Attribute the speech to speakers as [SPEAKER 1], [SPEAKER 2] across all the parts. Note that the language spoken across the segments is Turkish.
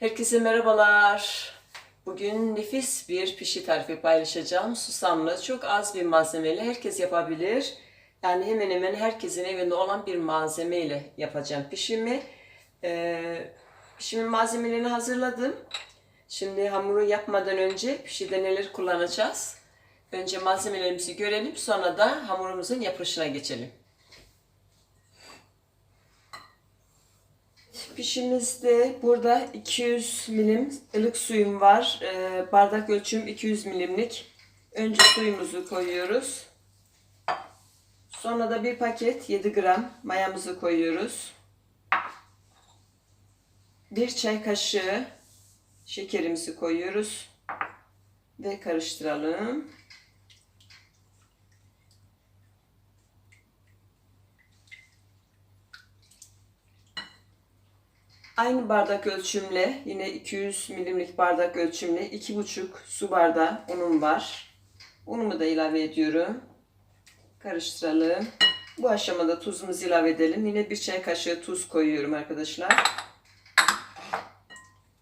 [SPEAKER 1] Herkese merhabalar. Bugün nefis bir pişi tarifi paylaşacağım. Susamlı, çok az bir malzemeyle herkes yapabilir. Yani hemen hemen herkesin evinde olan bir malzemeyle yapacağım pişimi. Ee, pişimin malzemelerini hazırladım. Şimdi hamuru yapmadan önce pişide neler kullanacağız? Önce malzemelerimizi görelim, sonra da hamurumuzun yapılışına geçelim. Pişimizde burada 200 milim ılık suyum var. Ee, bardak ölçüm 200 milimlik. Önce suyumuzu koyuyoruz. Sonra da bir paket 7 gram mayamızı koyuyoruz. Bir çay kaşığı şekerimizi koyuyoruz. Ve karıştıralım. Aynı bardak ölçümle yine 200 milimlik bardak ölçümle 2,5 su bardağı unum var. Unumu da ilave ediyorum. Karıştıralım. Bu aşamada tuzumuzu ilave edelim. Yine bir çay kaşığı tuz koyuyorum arkadaşlar.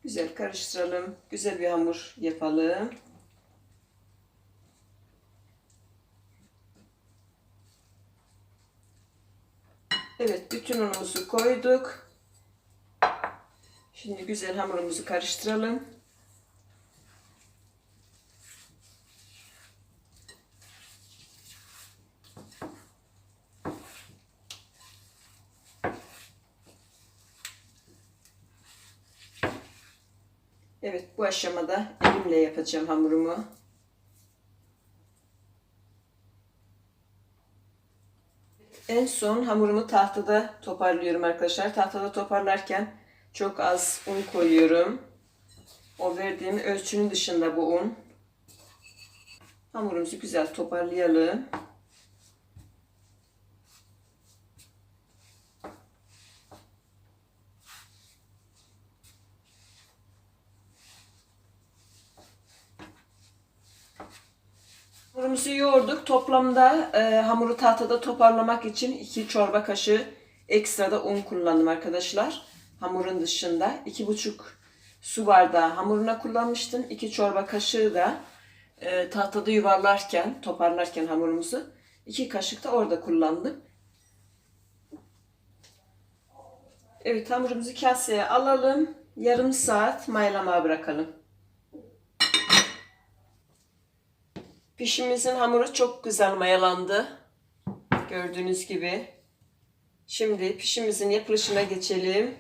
[SPEAKER 1] Güzel karıştıralım. Güzel bir hamur yapalım. Evet bütün unumuzu koyduk. Şimdi güzel hamurumuzu karıştıralım. Evet bu aşamada elimle yapacağım hamurumu. En son hamurumu tahtada toparlıyorum arkadaşlar. Tahtada toparlarken çok az un koyuyorum. O verdiğim ölçünün dışında bu un. Hamurumuzu güzel toparlayalım. Hamurumuzu yoğurduk. Toplamda e, hamuru tahtada toparlamak için 2 çorba kaşığı ekstra da un kullandım arkadaşlar. Hamurun dışında 2,5 su bardağı hamuruna kullanmıştım. 2 çorba kaşığı da e, tahtada yuvarlarken, toparlarken hamurumuzu 2 kaşık da orada kullandım. Evet hamurumuzu kaseye alalım. Yarım saat mayalamaya bırakalım. Pişimizin hamuru çok güzel mayalandı. Gördüğünüz gibi. Şimdi pişimizin yapılışına geçelim.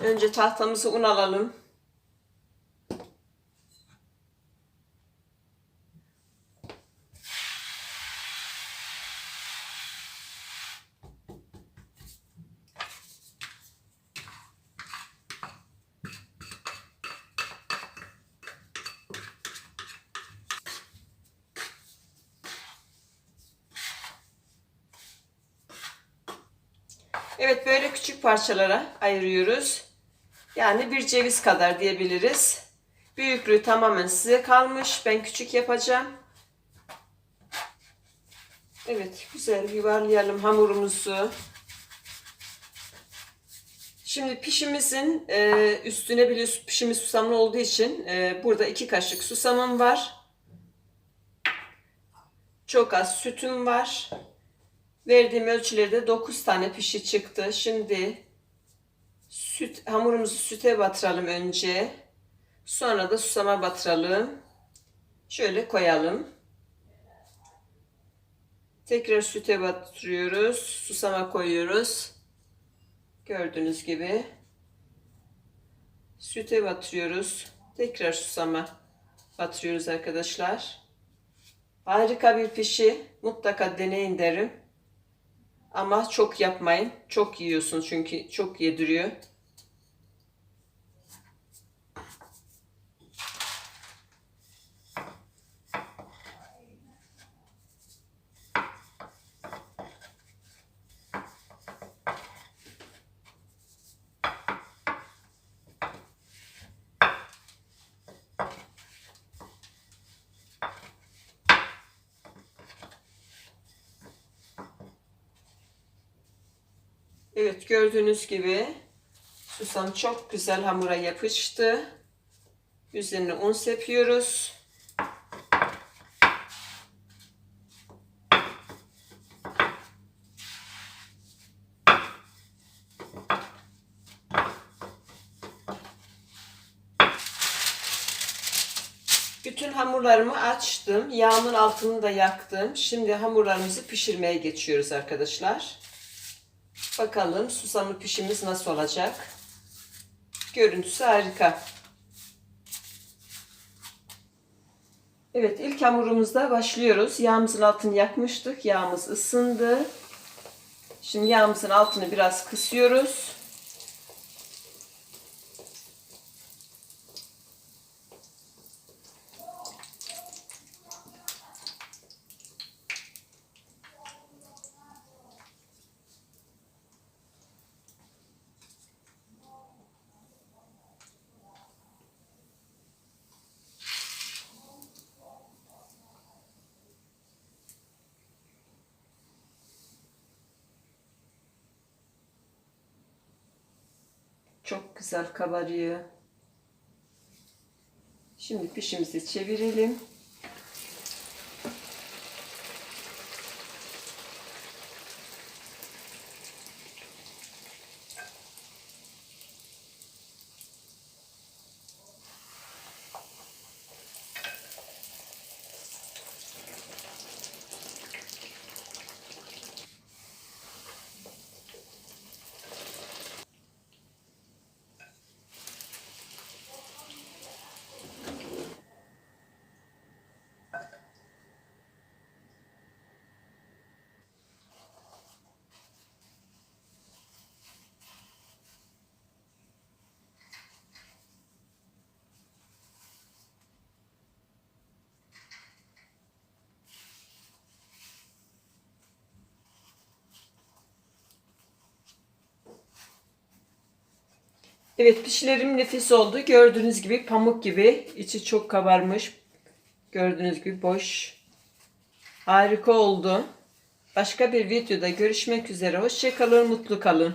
[SPEAKER 1] Önce tahtamızı un alalım. Evet böyle küçük parçalara ayırıyoruz. Yani bir ceviz kadar diyebiliriz. Büyüklüğü tamamen size kalmış. Ben küçük yapacağım. Evet güzel yuvarlayalım hamurumuzu. Şimdi pişimizin e, üstüne bile pişimiz susamlı olduğu için e, burada iki kaşık susamım var. Çok az sütüm var. Verdiğim ölçülerde 9 tane pişi çıktı. Şimdi süt hamurumuzu süte batıralım önce. Sonra da susama batıralım. Şöyle koyalım. Tekrar süte batırıyoruz. Susama koyuyoruz. Gördüğünüz gibi. Süte batırıyoruz. Tekrar susama batırıyoruz arkadaşlar. Harika bir pişi. Mutlaka deneyin derim. Ama çok yapmayın. Çok yiyorsun çünkü çok yediriyor. Evet gördüğünüz gibi Susam çok güzel hamura yapıştı. Üzerine un sepiyoruz. Bütün hamurlarımı açtım. Yağımın altını da yaktım. Şimdi hamurlarımızı pişirmeye geçiyoruz arkadaşlar. Bakalım susamlı pişimiz nasıl olacak. Görüntüsü harika. Evet ilk hamurumuzda başlıyoruz. Yağımızın altını yakmıştık. Yağımız ısındı. Şimdi yağımızın altını biraz kısıyoruz. Çok güzel kabarıyor. Şimdi pişimizi çevirelim. Evet pişilerim nefis oldu. Gördüğünüz gibi pamuk gibi. içi çok kabarmış. Gördüğünüz gibi boş. Harika oldu. Başka bir videoda görüşmek üzere. Hoşçakalın, mutlu kalın.